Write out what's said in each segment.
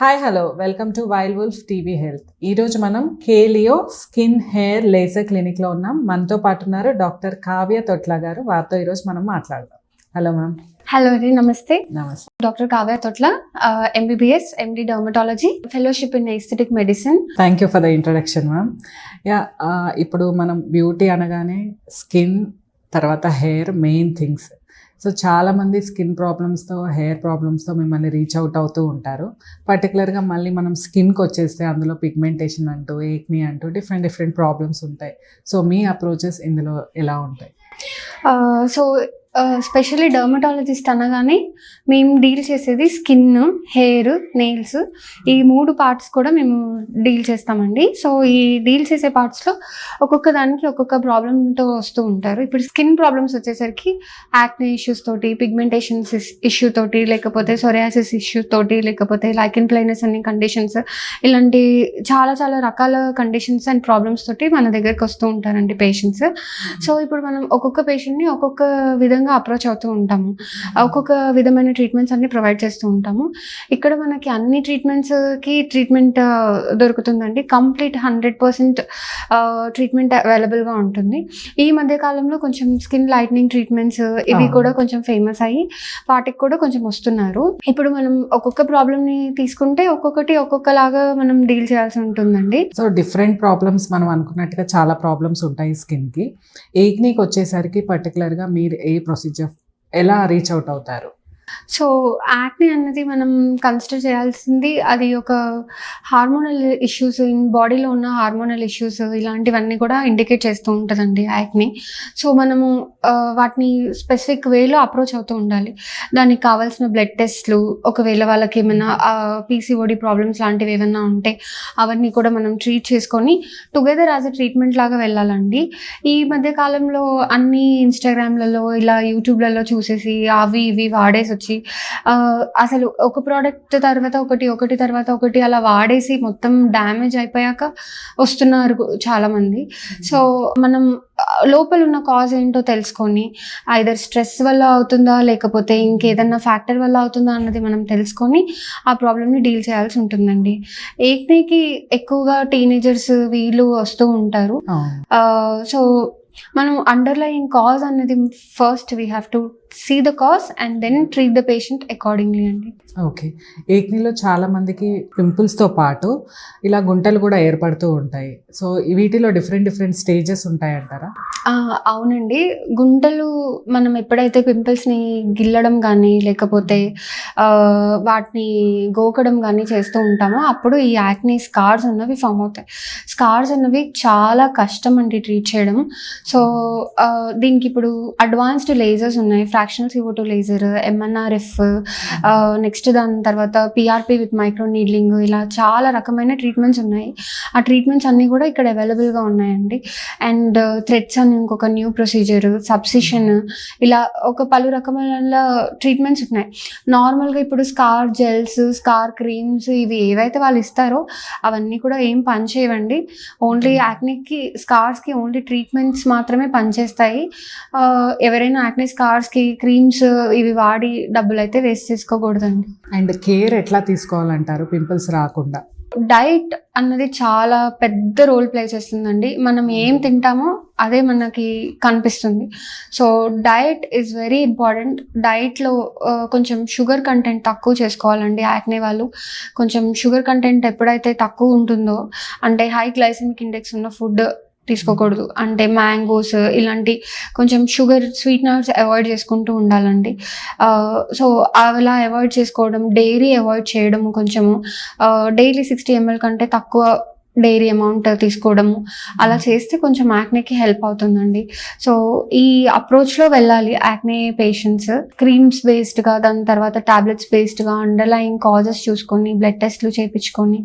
Hi hello welcome to Wild Wolf TV health ఈరోజు మనం కేలియో skin hair laser క్లినిక్లో ఉన్నాం. మనతో పాటు ఉన్నారు డాక్టర్ కావ్య తొట్ల గారు. వారితో ఈరోజు మనం మాట్లాడదాం. హలో మ్యామ్ హలో అండి నమస్తే. నమస్తే. Doctor Kavya Thotla MBBS MD dermatology fellowship in aesthetic medicine thank you for the introduction ma'am yeah ఇప్పుడు మనం బ్యూటీ అనగానే స్కిన్ తర్వాత హెయిర్ మెయిన్ థింగ్స్ సో చాలామంది స్కిన్ ప్రాబ్లమ్స్తో హెయిర్ ప్రాబ్లమ్స్తో మిమ్మల్ని రీచ్ అవుట్ అవుతూ ఉంటారు. పర్టికులర్గా మళ్ళీ మనం స్కిన్కి వచ్చేస్తే అందులో పిగ్మెంటేషన్ అంటూ ఏక్ని అంటూ డిఫరెంట్ డిఫరెంట్ ప్రాబ్లమ్స్ ఉంటాయి. సో మీ అప్రోచెస్ ఇందులో ఎలా ఉంటాయి? Uh, సో స్పెషల్లీ డర్మటాలజిస్ట్ అనగానే మేము డీల్ చేసేది స్కిన్ హెయిర్ నెయిల్స్ ఈ మూడు పార్ట్స్ కూడా మేము డీల్ చేస్తామండి. సో ఈ డీల్ చేసే పార్ట్స్లో ఒక్కొక్క దానికి ఒక్కొక్క ప్రాబ్లంతో వస్తూ ఉంటారు. ఇప్పుడు స్కిన్ ప్రాబ్లమ్స్ వచ్చేసరికి యాక్నే ఇష్యూస్ తోటి పిగ్మెంటేషన్స్ ఇష్యూ తోటి లేకపోతే సొరియాసిస్ ఇష్యూ తోటి లేకపోతే లైకిన్ ప్లైనెస్ అనే కండిషన్స్ ఇలాంటి చాలా చాలా రకాల కండిషన్స్ అండ్ ప్రాబ్లమ్స్ తోటి మన దగ్గరికి వస్తూ ఉంటారండి పేషెంట్స్ సో ఇప్పుడు మనం ఒక్కొక్క పేషెంట్ని ఒక్కొక్క విధంగా అప్రోచ్ అవుతూ ఉంటాము. ఒక్కొక్క విధమైన ట్రీట్మెంట్స్ అన్ని ప్రొవైడ్ చేస్తూ ఉంటాము. ఇక్కడ మనకి అన్ని ట్రీట్మెంట్స్కి ట్రీట్మెంట్ దొరుకుతుందండి. కంప్లీట్ హండ్రెడ్ పర్సెంట్ ట్రీట్మెంట్ అవైలబుల్గా ఉంటుంది. ఈ మధ్య కాలంలో కొంచెం స్కిన్ లైట్నింగ్ ట్రీట్మెంట్స్ ఇవి. కూడా కొంచెం ఫేమస్ అయ్యి వాటికి కూడా కొంచెం వస్తున్నారు. ఇప్పుడు మనం ఒక్కొక్క ప్రాబ్లమ్ని తీసుకుంటే ఒక్కొక్కటి ఒక్కొక్కలాగా మనం డీల్ చేయాల్సి ఉంటుందండి. సో డిఫరెంట్ ప్రాబ్లమ్స్ మనం అనుకున్నట్టుగా చాలా ప్రాబ్లమ్స్ ఉంటాయి స్కిన్కి ఏక్నీకి వచ్చేసరికి పర్టికులర్గా మీరు ఏ ప్రొసీజర్ ఎలా రీచ్ అవుట్ అవుతారు? సో యాక్ని అన్నది మనం కన్సిడర్ చేయాల్సింది అది ఒక హార్మోనల్ ఇష్యూస్ ఇన్ బాడీలో ఉన్న హార్మోనల్ ఇష్యూస్ ఇలాంటివన్నీ కూడా ఇండికేట్ చేస్తూ ఉంటుందండి యాక్ని. సో మనము వాటిని స్పెసిఫిక్ వేలో అప్రోచ్ అవుతూ ఉండాలి. దానికి కావాల్సిన బ్లడ్ టెస్ట్లు ఒకవేళ వాళ్ళకి ఏమైనా పీసీఓడి ప్రాబ్లమ్స్ లాంటివి ఏమైనా ఉంటే అవన్నీ కూడా మనం ట్రీట్ చేసుకొని టుగెదర్ యాజ్ అ ట్రీట్మెంట్ లాగా వెళ్ళాలండి. ఈ మధ్య కాలంలో అన్ని ఇన్స్టాగ్రామ్లలో ఇలా యూట్యూబ్లలో చూసేసి అవి ఇవి వాడేసి వచ్చి అసలు ఒక ప్రోడక్ట్ తర్వాత ఒకటి ఒకటి తర్వాత ఒకటి అలా వాడేసి మొత్తం డ్యామేజ్ అయిపోయాక వస్తున్నారు చాలామంది. సో మనం లోపల ఉన్న కాజ్ ఏంటో తెలుసుకొని ఐదర్ స్ట్రెస్ వల్ల అవుతుందా లేకపోతే ఇంకేదన్నా ఫ్యాక్టర్ వల్ల అవుతుందా అన్నది మనం తెలుసుకొని ఆ ప్రాబ్లమ్ని డీల్ చేయాల్సి ఉంటుందండి. ఏక్నీకి ఎక్కువగా టీనేజర్స్ వీళ్ళు వస్తూ ఉంటారు. సో మనం అండర్లయింగ్ కాజ్ అనేది first we have to see the cause and then treat the patient accordingly అండి. ఓకే ఏక్నీలో చాలా మందికి పింపుల్స్తో పాటు ఇలా గుంటలు కూడా ఏర్పడుతూ ఉంటాయి. సో వీటిలో డిఫరెంట్ డిఫరెంట్ స్టేజెస్ ఉంటాయంటారా? ఆ, అవునండి. గుంటలు మనం ఎప్పుడైతే పింపుల్స్ని గిల్లడం కానీ లేకపోతే వాటిని గోకడం కానీ చేస్తూ ఉంటామో అప్పుడు ఈ యాక్ని స్కార్స్ అన్నవి ఫామ్ అవుతాయి. స్కార్స్ అన్నవి చాలా కష్టం అండి ట్రీట్ చేయడం. సో దీనికి ఇప్పుడు అడ్వాన్స్డ్ లేజర్స్ ఉన్నాయి. Fractional C O two laser MNRF next దాని తర్వాత పిఆర్పి విత్ మైక్రో నీడ్లింగ్ ఇలా చాలా రకమైన ట్రీట్మెంట్స్ ఉన్నాయి. ఆ ట్రీట్మెంట్స్ అన్నీ కూడా ఇక్కడ అవైలబుల్గా ఉన్నాయండి. అండ్ థ్రెడ్స్ అని ఇంకొక న్యూ ప్రొసీజర్ సబ్సిషన్ ఇలా ఒక పలు రకమైన ట్రీట్మెంట్స్ ఉన్నాయి. నార్మల్గా ఇప్పుడు స్కార్ జెల్స్ స్కార్ క్రీమ్స్ ఇవి ఏవైతే వాళ్ళు ఇస్తారో అవన్నీ కూడా ఏం పనిచేయవండి. ఓన్లీ యాక్నిక్కి స్కార్స్కి ఓన్లీ ట్రీట్మెంట్స్ మాత్రమే పనిచేస్తాయి. ఎవరైనా యాక్ని స్కార్స్కి క్రీమ్స్ ఇవి వాడి డబ్బులు అయితే వేస్ట్ చేసుకోకూడదండి. అండ్ కేర్ ఎట్లా తీసుకోవాలంటారు? పింపుల్స్ రాకుండా. డైట్ అన్నది చాలా పెద్ద రోల్ ప్లే చేస్తుందండి. మనం ఏం తింటామో అదే మనకి కనిపిస్తుంది. So diet is very important డైట్లో కొంచెం షుగర్ కంటెంట్ తక్కువ చేసుకోవాలండి. యాక్నే వాళ్ళు కొంచెం షుగర్ కంటెంట్ ఎప్పుడైతే తక్కువ ఉంటుందో అంటే హై గ్లైసమిక్ ఇండెక్స్ ఉన్న ఫుడ్ తీసుకోకూడదు. అంటే మ్యాంగోస్ ఇలాంటి కొంచెం షుగర్ స్వీట్నర్స్ అవాయిడ్ చేసుకుంటూ ఉండాలండి. సో అలా అవాయిడ్ చేసుకోవడం డైరీ అవాయిడ్ చేయడం కొంచెము డైలీ సిక్స్టీ ఎంఎల్ కంటే తక్కువ డైరీ అమౌంట్ తీసుకోవడము అలా చేస్తే కొంచెం యాక్నేకి హెల్ప్ అవుతుందండి. సో ఈ అప్రోచ్లో వెళ్ళాలి యాక్నే పేషెంట్స్. క్రీమ్స్ బేస్డ్గా దాని తర్వాత టాబ్లెట్స్ బేస్డ్గా అండర్లయింగ్ కాజెస్ చూసుకొని బ్లడ్ టెస్ట్లు చేయించుకొని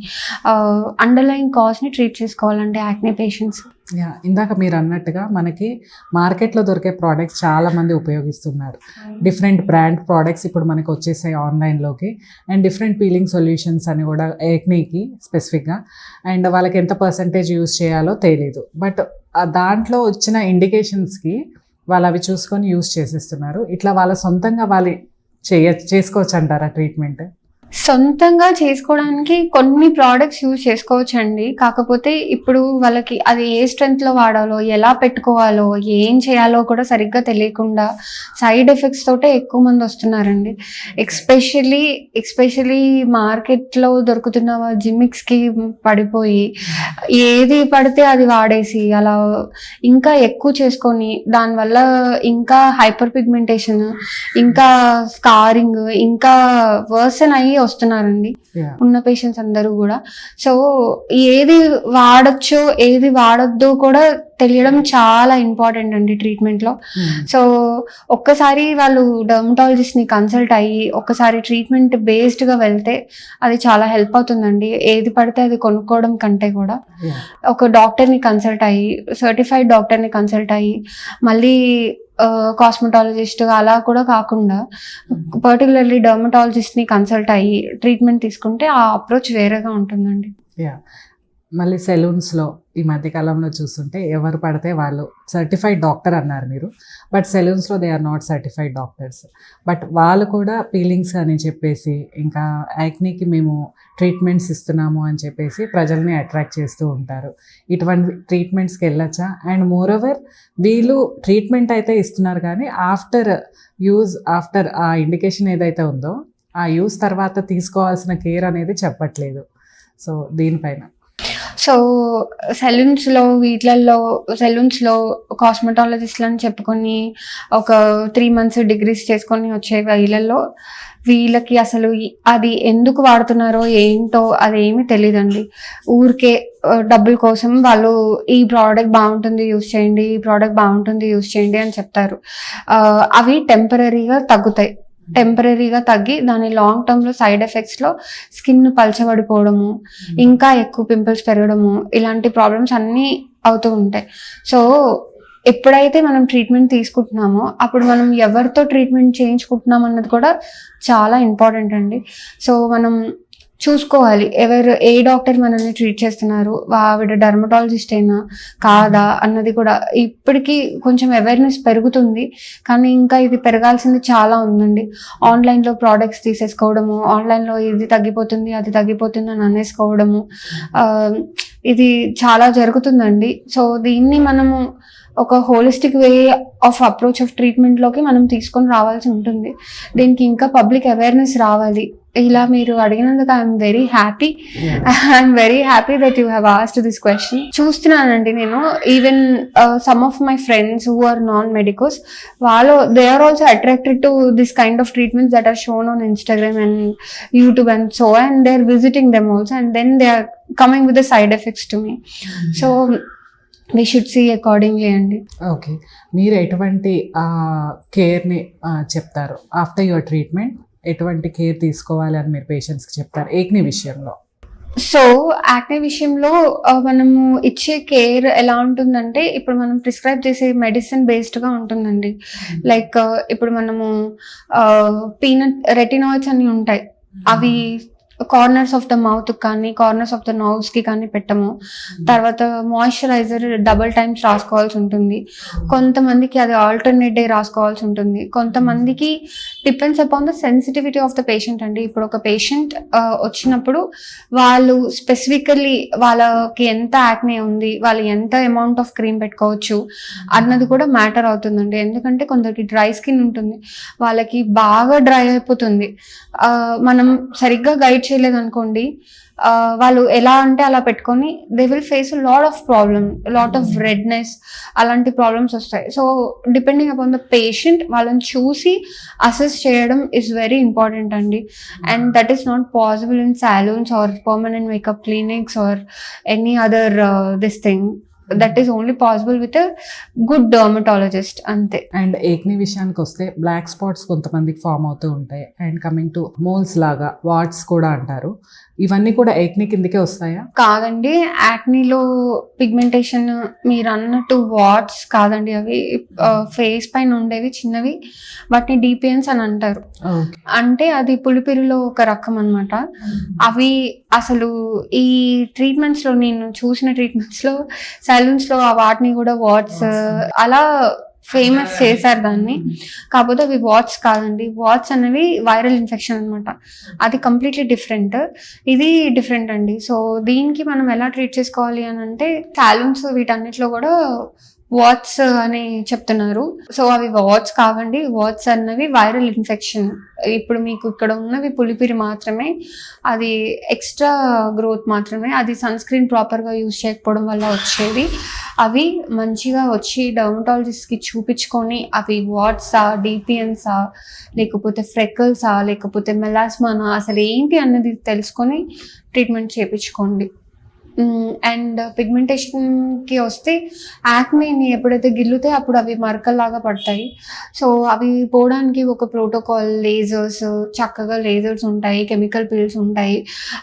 అండర్లయింగ్ కాజ్ని ట్రీట్ చేసుకోవాలండి యాక్నే పేషెంట్స్. యా ఇందాక మీరు అన్నట్టుగా మనకి మార్కెట్లో దొరికే ప్రోడక్ట్స్ చాలా మంది ఉపయోగిస్తున్నారు. డిఫరెంట్ బ్రాండ్ ప్రోడక్ట్స్ ఇప్పుడు మనకి వచ్చేసాయి ఆన్లైన్లోకి అండ్ డిఫరెంట్ పీలింగ్ సొల్యూషన్స్ అని కూడా ఏక్నీకి స్పెసిఫిక్గా అండ్ వాళ్ళకి ఎంత పర్సంటేజ్ యూస్ చేయాలో తెలియదు బట్ దాంట్లో వచ్చిన ఇండికేషన్స్కి వాళ్ళు అవి చూసుకొని యూస్ చేసేస్తున్నారు. ఇట్లా వాళ్ళ సొంతంగా వాళ్ళు చేయ చేసుకోవచ్చు అంటారా ట్రీట్మెంట్ సొంతంగా చేసుకోవడానికి కొన్ని ప్రోడక్ట్స్ యూజ్ చేసుకోవచ్చండి. కాకపోతే ఇప్పుడు వాళ్ళకి అది ఏ స్ట్రెంగ్త్లో వాడాలో ఎలా పెట్టుకోవాలో ఏం చేయాలో కూడా సరిగ్గా తెలియకుండా సైడ్ ఎఫెక్ట్స్ తోటే ఎక్కువ మంది వస్తున్నారండి. ఎక్స్పెషలీ ఎక్స్పెషలీ మార్కెట్లో దొరుకుతున్న జిమిక్స్కి పడిపోయి ఏది పడితే అది వాడేసి అలా ఇంకా ఎక్కువ చేసుకొని దానివల్ల ఇంకా హైపర్ పిగ్మెంటేషన్ ఇంకా స్కారింగ్ ఇంకా వర్సన్ అయ్యి వస్తున్నారండి. ఉన్న పేషెంట్స్ అందరూ కూడా సో ఏది వాడచ్చో ఏది వాడొద్దో కూడా తెలియడం చాలా ఇంపార్టెంట్ అండి ట్రీట్మెంట్లో Hmm. సో ఒక్కసారి వాళ్ళు dermatologist ని కన్సల్ట్ అయ్యి ఒక్కసారి ట్రీట్మెంట్ బేస్డ్గా వెళ్తే అది చాలా హెల్ప్ అవుతుందండి ఏది పడితే అది కొనుక్కోవడం కంటే కూడా. ఒక డాక్టర్ని కన్సల్ట్ అయ్యి సర్టిఫైడ్ డాక్టర్ని కన్సల్ట్ అయ్యి మళ్ళీ కాస్మెటాలజిస్ట్ అలా కూడా కాకుండా పర్టికులర్లీ డర్మటాలజిస్ట్ని కన్సల్ట్ అయ్యి ట్రీట్మెంట్ తీసుకుంటే ఆ అప్రోచ్ వేరేగా ఉంటుందండి. యా మళ్ళీ సెలూన్స్లో ఈ మధ్యకాలంలో చూస్తుంటే ఎవరు పడితే వాళ్ళు సర్టిఫైడ్ డాక్టర్ అన్నారు మీరు. But సెలూన్స్లో they are not certified doctors but వాళ్ళు కూడా పీలింగ్స్ అని చెప్పేసి ఇంకా యాక్నీకి మేము ట్రీట్మెంట్స్ ఇస్తున్నాము అని చెప్పేసి ప్రజల్ని అట్రాక్ట్ చేస్తూ ఉంటారు. ఇటువంటి ట్రీట్మెంట్స్కి వెళ్ళొచ్చా? అండ్ మోర్ ఓవర్ వీళ్ళు ట్రీట్మెంట్ అయితే ఇస్తున్నారు కానీ ఆఫ్టర్ యూజ్ ఆఫ్టర్ ఆ ఇండికేషన్ ఏదైతే ఉందో ఆ యూజ్ తర్వాత తీసుకోవాల్సిన కేర్ అనేది చెప్పట్లేదు. సో దీనిపైన. సో సెలూన్స్లో వీటిలలో సెలూన్స్లో కాస్మెటాలజిస్ట్లు అని చెప్పుకొని ఒక త్రీ మంత్స్ డిగ్రీస్ చేసుకొని వచ్చే వీళ్ళల్లో వీళ్ళకి అసలు అది ఎందుకు వాడుతున్నారో ఏంటో అదేమీ తెలియదండి ఊరికే డబ్బుల కోసం వాళ్ళు ఈ ప్రోడక్ట్ బాగుంటుంది యూస్ చేయండి ఈ ప్రోడక్ట్ బాగుంటుంది యూస్ చేయండి అని చెప్తారు. అవి టెంపరీగా తగ్గుతాయి. టెంపరీగా తగ్గి దాని లాంగ్ టర్మ్లో సైడ్ ఎఫెక్ట్స్లో స్కిన్ పలచబడిపోవడము ఇంకా ఎక్కువ పింపుల్స్ పెరగడము ఇలాంటి ప్రాబ్లమ్స్ అన్నీ అవుతూ ఉంటాయి. సో ఎప్పుడైతే మనం ట్రీట్మెంట్ తీసుకుంటున్నామో అప్పుడు మనం ఎవరితో ట్రీట్మెంట్ చేయించుకుంటున్నాం అన్నది కూడా చాలా ఇంపార్టెంట్ అండి. సో మనం చూసుకోవాలి. ఎవరు ఏ డాక్టర్ మనల్ని ట్రీట్ చేస్తున్నారు? ఆవిడ డర్మటాలజిస్ట్ అయినా కాదా అన్నది కూడా ఇప్పటికీ కొంచెం అవేర్నెస్ పెరుగుతుంది. కానీ ఇంకా ఇది పెరగాల్సింది చాలా ఉందండి. ఆన్లైన్లో ప్రోడక్ట్స్ తీసేసుకోవడము ఆన్లైన్లో ఇది తగ్గిపోతుంది అది తగ్గిపోతుంది అని అనేసుకోవడము ఇది చాలా జరుగుతుందండి. సో దీన్ని మనము ఒక holistic way of approach of ట్రీట్మెంట్లోకి మనం తీసుకొని రావాల్సి ఉంటుంది. దీనికి ఇంకా పబ్లిక్ అవేర్నెస్ రావాలి. ఇలా మీరు అడిగినందుకు I'm very happy I'm very happy that you have asked this question చూస్తున్నానండి నేను. Even some of my friends who are non medicos వాళ్ళు they are also attracted to this kind of treatments that are shown on Instagram and YouTube and so and they are visiting them also and then they are coming with the side effects to me so we should see accordingly అండి. Okay మీరు ఎటువంటి కేర్ని చెప్తారు after your treatment ఎటువంటి care తీసుకోవాలి అని మీరు పేషెంట్స్కి చెప్తారు? ఏక్ని విషయంలో. సో యాక్నే విషయంలో మనము ఇచ్చే కేర్ ఎలా ఉంటుందంటే ఇప్పుడు మనం ప్రిస్క్రైబ్ చేసే మెడిసిన్ బేస్డ్గా ఉంటుందండి. లైక్ ఇప్పుడు మనము పీనట్ రెటినాయిడ్స్ అని ఉంటాయి. అవి కార్నర్స్ ఆఫ్ ద మౌత్ కానీ కార్నర్స్ ఆఫ్ ద కి కానీ పెట్టము. తర్వాత మాయిశ్చరైజర్ డబుల్ టైమ్స్ రాసుకోవాల్సి ఉంటుంది. కొంతమందికి అది ఆల్టర్నేట్ డే రాసుకోవాల్సి ఉంటుంది. కొంతమందికి depends upon the sensitivity of the patient అండి. ఇప్పుడు ఒక పేషెంట్ వచ్చినప్పుడు వాళ్ళు స్పెసిఫికల్లీ వాళ్ళకి ఎంత యాక్నే ఉంది వాళ్ళు ఎంత అమౌంట్ ఆఫ్ క్రీమ్ పెట్టుకోవచ్చు అన్నది కూడా మ్యాటర్ అవుతుందండి. ఎందుకంటే కొందరికి డ్రై స్కిన్ ఉంటుంది. వాళ్ళకి బాగా డ్రై అయిపోతుంది. మనం సరిగ్గా గైడ్ చేయలేదు అనుకోండి వాళ్ళు ఎలా అంటే అలా పెట్టుకొని they will face lot of problem lot of redness అలాంటి ప్రాబ్లమ్స్ వస్తాయి. So depending upon the patient వాళ్ళని చూసి అసెస్ చేయడం ఇస్ వెరీ ఇంపార్టెంట్ అండి. And that is not possible in salons or permanent makeup clinics or any other this thing that is only possible with good dermatologist అంతే and ఏక్ని విషయానికి వస్తే black spots కొంతమందికి form అవుతూ ఉంటాయి. And coming to moles లాగా warts కూడా అంటారు. ఇవన్నీ కూడా ఏక్ని కిందకే వస్తాయా? కాదండి యాక్నీలో పిగ్మెంటేషన్ మీరు అన్నట్టు వాట్స్ కాదండి అవి ఫేస్ పైన ఉండేవి చిన్నవి వాటిని డిపిఎన్స్ అని అంటారు. అంటే అది పులిపిరిలో ఒక రకం అన్నమాట. అవి అసలు ఈ ట్రీట్మెంట్స్లో నేను చూసిన ట్రీట్మెంట్స్లో సలూన్స్లో ఆ వాటిని కూడా వాట్స్ అలా ఫేమస్ చేశారు దాన్ని. కాకపోతే అవి వాచ్ కాదండి. వాచ్ అనేవి వైరల్ ఇన్ఫెక్షన్ అన్నమాట. అది కంప్లీట్లీ డిఫరెంట్. ఇది డిఫరెంట్ అండి. సో దీనికి మనం ఎలా ట్రీట్ చేసుకోవాలి అని అంటే టాలూన్స్ వీటన్నిటిలో కూడా వాట్స్ అని చెప్తున్నారు. సో అవి వాట్స్ కావండి. వాట్స్ అన్నవి వైరల్ ఇన్ఫెక్షన్ ఇప్పుడు మీకు ఇక్కడ ఉన్నవి పులిపిరి మాత్రమే. అది ఎక్స్ట్రా గ్రోత్ మాత్రమే. అది సన్ స్క్రీన్ ప్రాపర్గా యూజ్ చేయకపోవడం వల్ల వచ్చేవి. అవి మంచిగా వచ్చి డర్మటాలజిస్ట్కి చూపించుకొని అవి వాట్సా డిపిఎన్సా లేకపోతే ఫ్రెకల్సా లేకపోతే మెలాస్మానా అసలు ఏంటి అన్నది తెలుసుకొని ట్రీట్మెంట్ చేయించుకోండి అండ్ పిగ్మెంటేషన్కి వస్తే యాక్మేని ఎప్పుడైతే గిల్లుతే అప్పుడు అవి మరకల్లాగా పడతాయి. సో అవి పోవడానికి ఒక ప్రోటోకాల్ లేజర్స్ చక్కగా లేజర్స్ ఉంటాయి కెమికల్ పిల్స్ ఉంటాయి.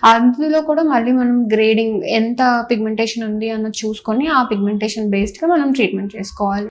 అందులో కూడా మళ్ళీ మనం గ్రేడింగ్ ఎంత పిగ్మెంటేషన్ ఉంది అన్నది చూసుకొని ఆ పిగ్మెంటేషన్ బేస్డ్గా మనం ట్రీట్మెంట్ చేసుకోవాలి.